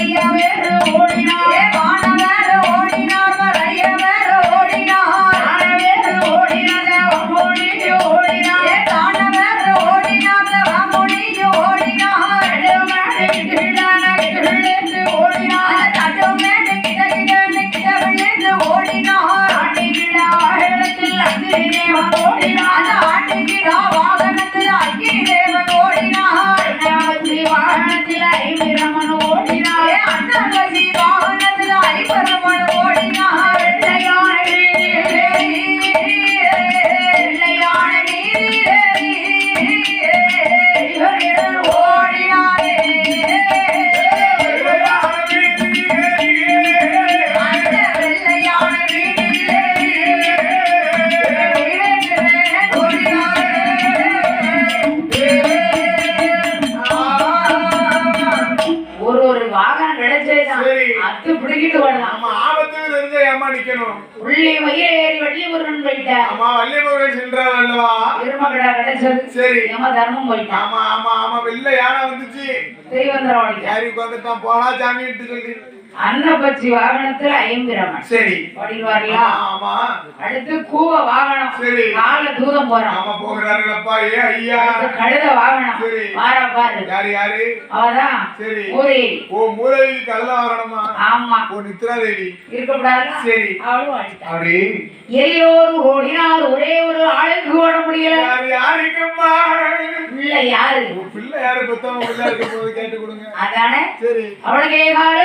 நிறைய பேரு ஓடினார் சரி. அத்து பிடிக்கிட்டு வரலாம் நம்ம ஆபத்து தெரிஞ்ச ஏமா நிக்கணும் உள்ளே மயில ஏறி வள்ளி முருகன் போயிட்டார். ஆமா வள்ளிமுருகன் சென்றார் அல்லவா? எருமகடா கிடைச்சது சரி. யம தர்மம் போயிட்டான் ஆமா ஆமா ஆமா. வெள்ள யானை வந்துச்சு. தெய்வந்திரம் ஓடிட்டார் யாரி உட்காந்துட்டான் போனா சாமின்ட்டு சொல்லி அன்னபட்சி வாகனத்துல ஐம்பிரமன் சரி. ஓடிடுவார்களா ஆமா அடுத்து கூவ வாகனம். சரி. கால தூரம் போறான் ஆமா போகிறாருங்களப்பா ஏ ஐயா. கழுத வாகனம். சரி. வாரா பாரு. யாரு யாரு? அவதான். சரி. ஊரேரி ஓ மூதேவி கழுத வரணுமா ஆமா. ஓ நித்ரா தேவி இருக்கக்கூடாது? சரி. அவளும் அப்படி. எல்லோரும் ஓடினால் ஒரே ஒரு ஆளுக்கு ஓட முடியல. யாரு யாருக்கும்மா பிள்ளை யாரு? பிள்ளை யாரு? கொத்தவங்க பிள்ளை இருக்க போது கேட்டு கொடுங்க. அதானே? சரி. அவளுக்கு காலு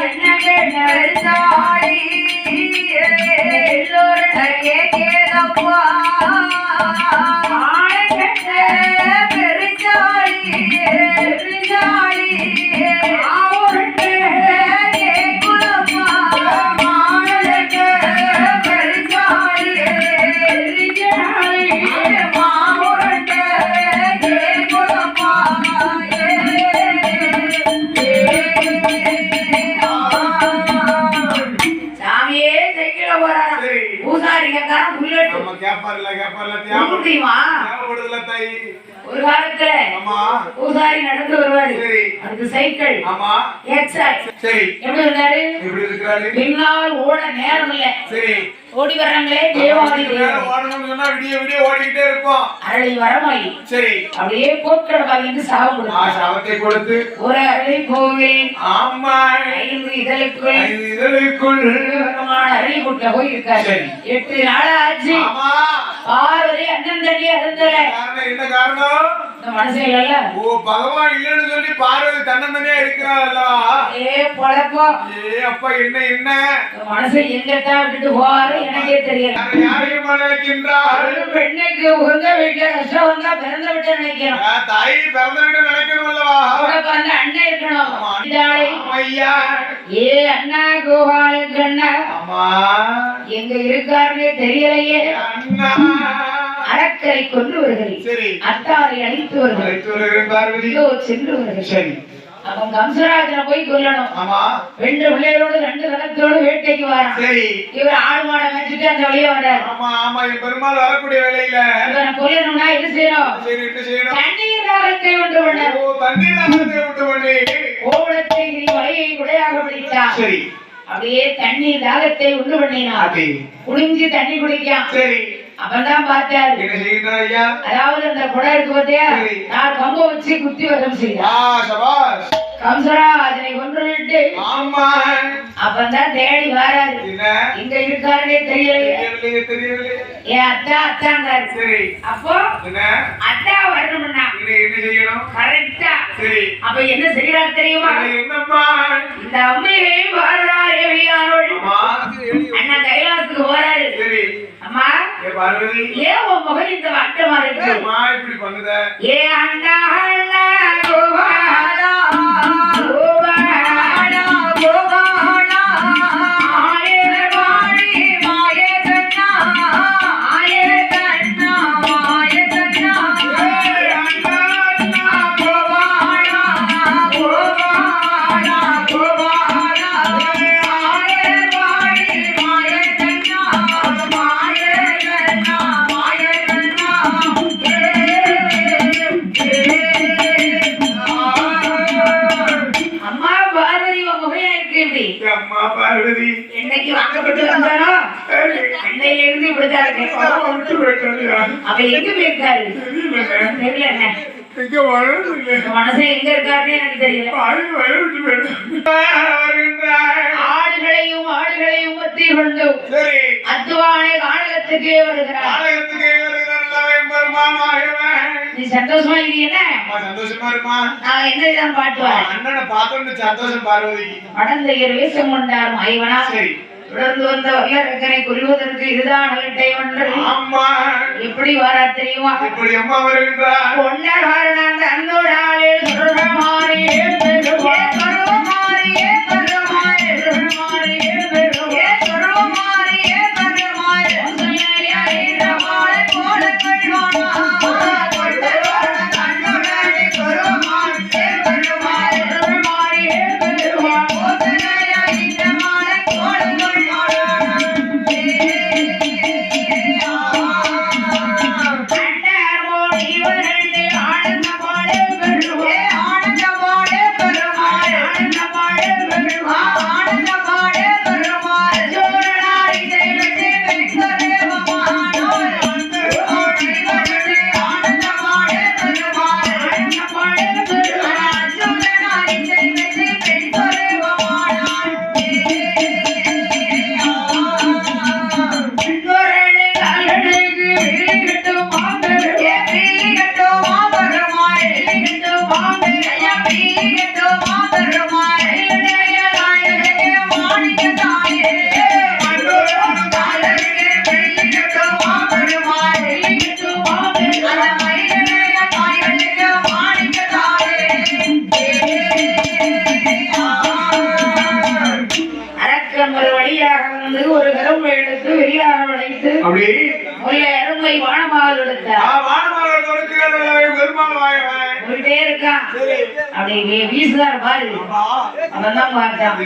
என்ன கேட்டாடி உனக்கு தேவை தெரியுமா தேவைப்படுதுல தாய். ஒரு காலத்துல ஆமா பூசாரி நடந்து வருவாரு. சரி. அதுக்கு சைக்கிள். ஆமா எக்ஸல் சரி. எப்படி இருந்தாரு? எப்படி இருக்கிறாரு? பின்னால் ஓட நேரம் இல்ல. சரி. ஓடி வர்றாங்களே விடிய விடிய ஓடிக்கிட்டே இருப்போம். அரளி வரமாயி சரி. அப்படியே போக்கட வாங்கி சாவு ஆ, கொடுத்தாங்க சவத்தை கொடுத்து. ஒரு அரளி கோவில் ஆமா. ஐந்து இதழுக்குள். ஐந்து இதழுக்குள். அரளி கூட்ட போய் இருக்காரு. எட்டு நாள் ஆச்சு பார்வதி அண்ணன் தண்ணியா இருந்தல என்ன காரணம்? ஓ பகவான் இல்லைன்னு சொல்லி பார்வதி தன்னந்தனியா இருக்கிறாள் ஏ பொழப்பம் ஏ அப்பா என்ன என்ன? மனுஷன் எங்கத்தான் விட்டுட்டு போவாரு எனக்கே தெரியல யாரை யாரையும் நினைக்கின்றார்? பெண்ணுக்கு உங்க வீட்டுல கஷ்டம் வந்தா பிறந்த வீட்டை நினைக்கணும். தாய் பிறந்த விட நினைக்கணும் அல்லவா பிறந்த அண்ணன் இருக்கணும். ஐயா ஏ அண்ணா கோபாலுக்கு அண்ணா எங்க இருக்காருன்னே தெரியலையே. அண்ணா. அறக்கரை கொண்டு வருகிறேன் சரி. அத்தாரை அழித்து வருகிறேன் பார்வதி. சென்று வருகிறேன் சரி. அவன் கம்சராஜனை போய் கொல்லணும். ஆமா. ரெண்டு பிள்ளைகளோடு ரெண்டு கணத்தோடு வேட்டைக்கு வரான். சரி. இவர் ஆடு மாடை வச்சுட்டு அந்த வழியே வர்றாரு ஆமா ஆமா. என் பெருமாள் வரக்கூடிய வேலையில கொல்லணும்னா என்ன செய்யணும்? சரி என்ன செய்யணும்? தண்ணீர் தாகத்தை உண்டு பண்ண. ஓ தண்ணீர் தாகத்தை பண்ணி. நீ வலையை உடையாக பிடித்தான். சரி. அப்படியே தண்ணீர் தாகத்தை உண்டு பண்ணினான். குடிஞ்சு தண்ணி குடிக்கான். சரி. அப்பதான் பார்த்தாரு அதாவது அந்த குடம் இருக்கு பார்த்தியா. நான் கம்ப வச்சு குத்தி செய்தான் சபாஷ். கம்சராஜனை கொன்று விட்டு அப்பதான் தேடி வராரு. இங்க இருக்காருன்னே தெரியலையே. என் அத்தா அத்தாங்காரு சரி. அப்போ அத்தா வரணும்னா என்ன செய்யணும்? கரெக்டா. சரி. அப்ப என்ன செய்யறாரு தெரியுமா? இது என்னம்மா? இந்த அம்மையை வாழ்றார் எவையானோள் அம்மா ஏ பார்வதி. ஏன் உன் முகம் இந்த வட்டமா இருக்கு? அம்மா இப்படி பண்ணுத? ஏ அண்ணா பார்வதி என்னைக்கு வாக்கப்பட்டு வந்தானோ அன்னையில இருந்து இப்படிதான் இருக்கு விட்டு போயிட்டாங்க அப்ப எங்க போயிருக்காரு? தெரியல என்ன இங்க வளர்ந்து இல்லை மனசே எங்க இருக்காருன்னு எனக்கு தெரியல. பாதி வருகின்றாய் ஆடுகளையும் பற்றி கொண்டு அத்துவானை காணகத்துக்கே வருகிறார். நீ சந்தோஷமா இருக்கீங்க சந்தோஷமா இருமா. நான் என்னதான் பாட்டுவார்? அண்ணனை பார்த்தோன்னு சந்தோஷம் பார்வதிக்கு மடந்த இரு வேஷம் கொண்டார் ஐவனா சரி. தொடர்ந்து வந்த வல்லரக்கனை கொல்வதற்கு இதுதான் அகட்டை ஒன்று. அம்மா எப்படி வரா தெரியுமா? இப்படி அம்மா வருகின்றார்? கொண்டகாரனான் தன்னோடாலே சுரமாரியே பெருமாள்? சுரமாரியே பெருமாள்? பெருமாமாயவன் போயிட்டே இருக்கான். அப்படி வீசுதார் பாரு. அவன் தான் பார்த்தான்.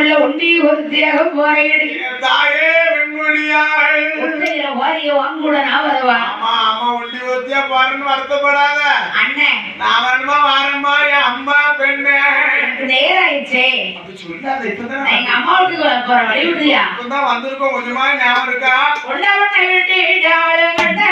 உள்ளுகாட்டுக்குள்ள ஒண்டி ஒருத்தியாக என் தாயே வெண்மொழியாள் ஒத்தையில வாரிய வாங்கூட நான் வரவா ஆமா அம்மா ஒண்டி ஒத்தியா பாருன்னு வருத்தப்படாத. அண்ணன் நான் வேணுமா வாரம்மா என் அம்மா பெண்ணே. நேரம் ஆயிடுச்சே எங்க போற வழி விடுறியா? இப்பதான் வந்திருக்கோம். கொஞ்சமா ஞாபகம் இருக்கா? விட்டு கண்ட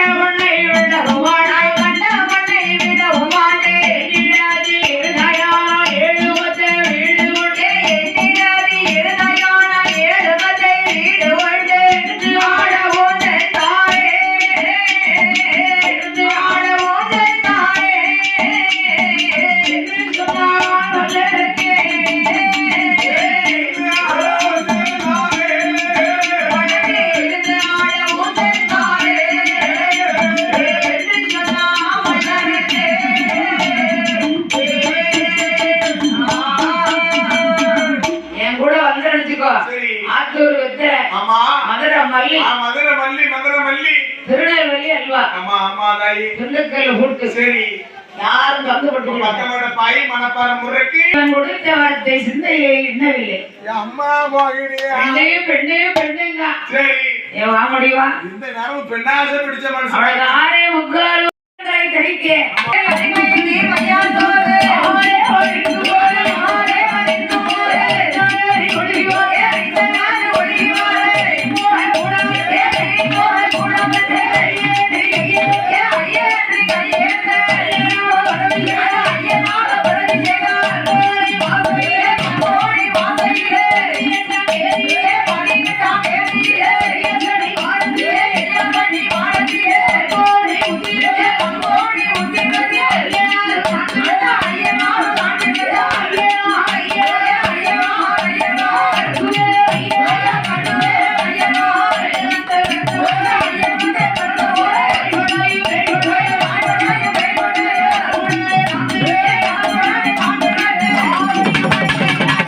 தாயி திண்டுக்கல் சரி யாரும் பங்குபட்டு பக்கமோட பாய் மணப்பாறை முறைக்கு இவன் கொடுத்த வார்த்தை சிந்தையை எண்ணவில்லை என் அம்மா போகிறியா பெண்ணையும் பெண்ணையும் பெண்ணுங்க சரி ஏன் வா முடியுமா இந்த நேரம் பெண்ணாசை பிடிச்ச மனுஷன் ஆறே முக்கால் தைக்க